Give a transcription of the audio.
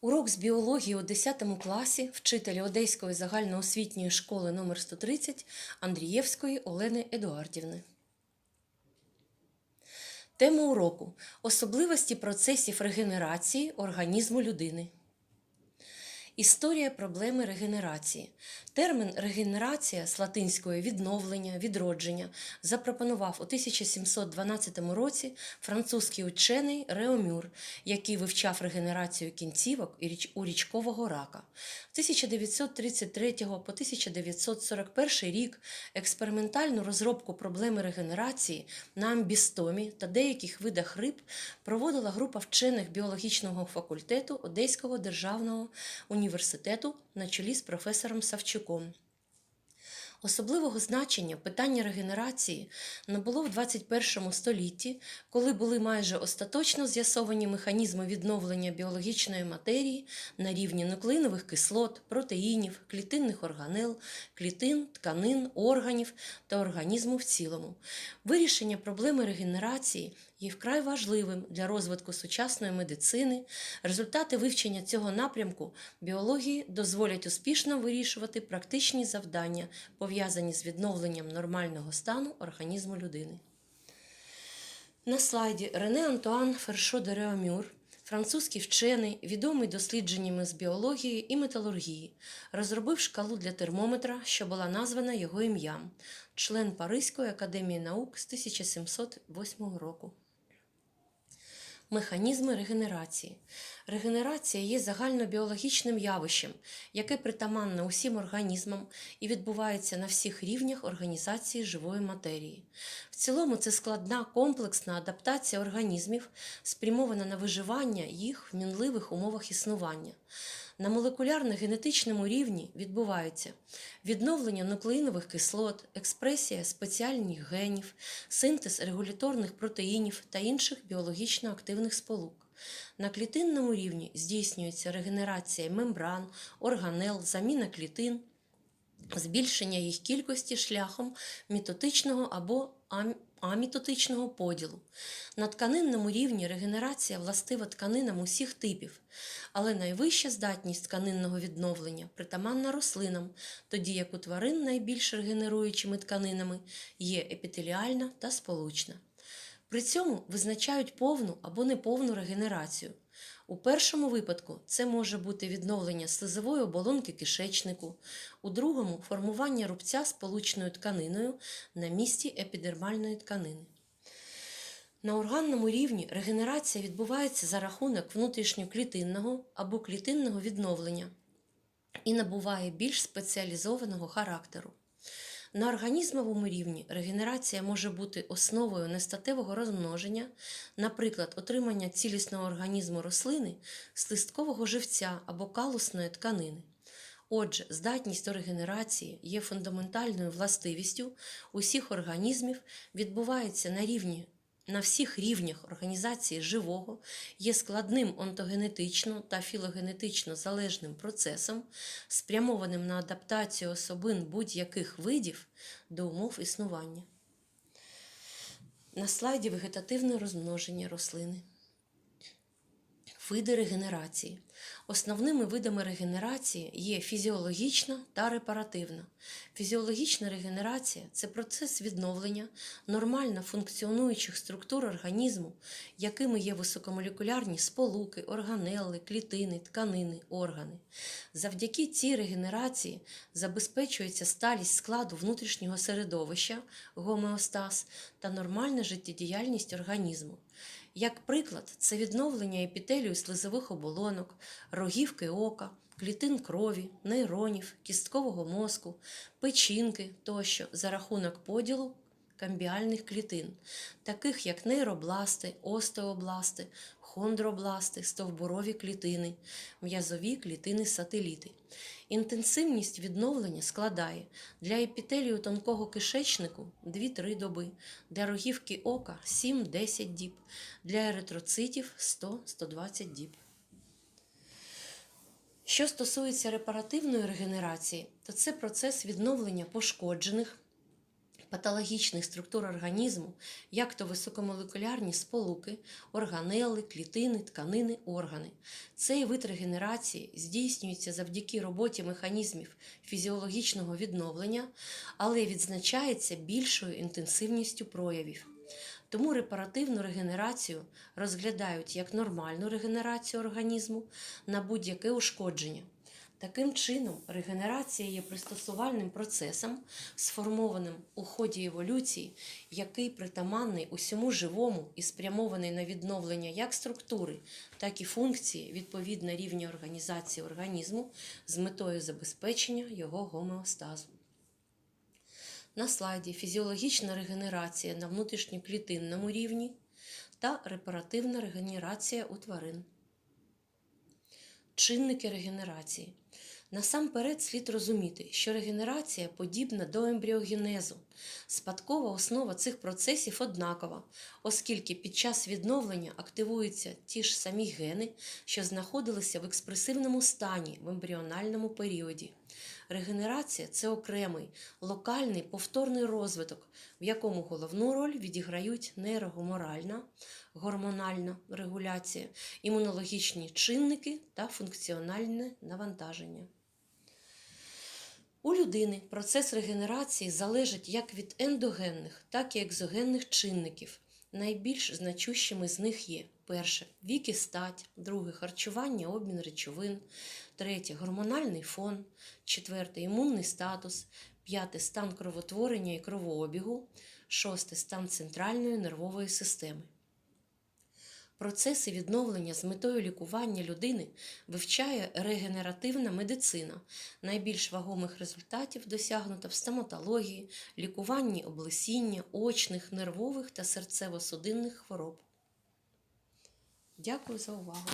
Урок з біології у 10 класі вчителя Одеської загальноосвітньої школи номер 130 Андрієвської Олени Едуардівни. Тема уроку особливості процесів регенерації організму людини. Історія проблеми регенерації. Термін регенерація з латинської відновлення, відродження запропонував у 1712 році французький учений Реомюр, який вивчав регенерацію кінцівок у річкового рака. З 1933 по 1941 рік експериментальну розробку проблеми регенерації на амбістомі та деяких видах риб проводила група вчених біологічного факультету Одеського державного університету на чолі з професором Савчуком. Особливого значення питання регенерації набуло в 21 столітті, коли були майже остаточно з'ясовані механізми відновлення біологічної матерії на рівні нуклеїнових кислот, протеїнів, клітинних органел, клітин, тканин, органів та організму в цілому. Вирішення проблеми регенерації є вкрай важливим для розвитку сучасної медицини. Результати вивчення цього напрямку біології дозволять успішно вирішувати практичні завдання, пов'язані з відновленням нормального стану організму людини. На слайді Рене Антуан Фершо де Реомюр, французький вчений, відомий дослідженнями з біології і металургії, розробив шкалу для термометра, що була названа його ім'ям, член Паризької академії наук з 1708 року. Механізми регенерації. Регенерація є загальнобіологічним явищем, яке притаманне усім організмам і відбувається на всіх рівнях організації живої матерії. В цілому це складна комплексна адаптація організмів, спрямована на виживання їх в мінливих умовах існування. На молекулярно-генетичному рівні відбуваються відновлення нуклеїнових кислот, експресія спеціальних генів, синтез регуляторних протеїнів та інших біологічно активних сполук. На клітинному рівні здійснюється регенерація мембран, органел, заміна клітин, збільшення їх кількості шляхом мітотичного або ам- амітотичного поділу. На тканинному рівні регенерація властива тканинам усіх типів, але найвища здатність тканинного відновлення притаманна рослинам, тоді як у тварин найбільш регенеруючими тканинами є епітеліальна та сполучна. При цьому визначають повну або неповну регенерацію. У першому випадку це може бути відновлення слизової оболонки кишечнику, у другому формування рубця сполучною тканиною на місці епідермальної тканини. На органному рівні регенерація відбувається за рахунок внутрішньоклітинного або клітинного відновлення і набуває більш спеціалізованого характеру. На організмовому рівні регенерація може бути основою нестатевого розмноження, наприклад, отримання цілісного організму рослини з листкового живця або калусної тканини. Отже, здатність до регенерації є фундаментальною властивістю усіх організмів, відбувається на рівні на всіх рівнях організації живого, є складним онтогенетично та філогенетично залежним процесом, спрямованим на адаптацію особин будь-яких видів до умов існування. На слайді вегетативне розмноження рослини. Види регенерації. Основними видами регенерації є фізіологічна та репаративна. Фізіологічна регенерація це процес відновлення нормально функціонуючих структур організму, якими є високомолекулярні сполуки, органели, клітини, тканини, органи. Завдяки цій регенерації забезпечується сталість складу внутрішнього середовища, гомеостаз та нормальна життєдіяльність організму. Як приклад, це відновлення епітелію слизових оболонок, рогівки ока, клітин крові, нейронів, кісткового мозку, печінки тощо за рахунок поділу камбіальних клітин, таких як нейробласти, остеобласти, хондробласти, стовбурові клітини, м'язові клітини-сателіти. Інтенсивність відновлення складає для епітелію тонкого кишечнику 2-3 доби, для рогівки ока 7-10 діб, для еритроцитів 100-120 діб. Що стосується репаративної регенерації, то це процес відновлення пошкоджених патологічних структур організму, як то високомолекулярні сполуки, органели, клітини, тканини, органи. Цей вид регенерації здійснюється завдяки роботі механізмів фізіологічного відновлення, але відзначається більшою інтенсивністю проявів. Тому репаративну регенерацію розглядають як нормальну регенерацію організму на будь-яке ушкодження. Таким чином, регенерація є пристосувальним процесом, сформованим у ході еволюції, який притаманний усьому живому і спрямований на відновлення як структури, так і функції відповідно рівня організації організму з метою забезпечення його гомеостазу. На слайді фізіологічна регенерація на внутрішньоклітинному рівні та репаративна регенерація у тварин. Чинники регенерації. Насамперед слід розуміти, що регенерація подібна до ембріогенезу. Спадкова основа цих процесів однакова, оскільки під час відновлення активуються ті ж самі гени, що знаходилися в експресивному стані в ембріональному періоді. Регенерація це окремий, локальний повторний розвиток, в якому головну роль відіграють нейрогуморальна, гормональна регуляція, імунологічні чинники та функціональне навантаження. У людини процес регенерації залежить як від ендогенних, так і екзогенних чинників. Найбільш значущими з них є перше вік і стать, друге харчування, обмін речовин, третє гормональний фон, четверте імунний статус, п'яте стан кровотворення і кровообігу, шосте стан центральної нервової системи. Процеси відновлення з метою лікування людини вивчає регенеративна медицина. Найбільш вагомих результатів досягнуто в стоматології, лікуванні облесіння, очних, нервових та серцево-судинних хвороб. Дякую за увагу!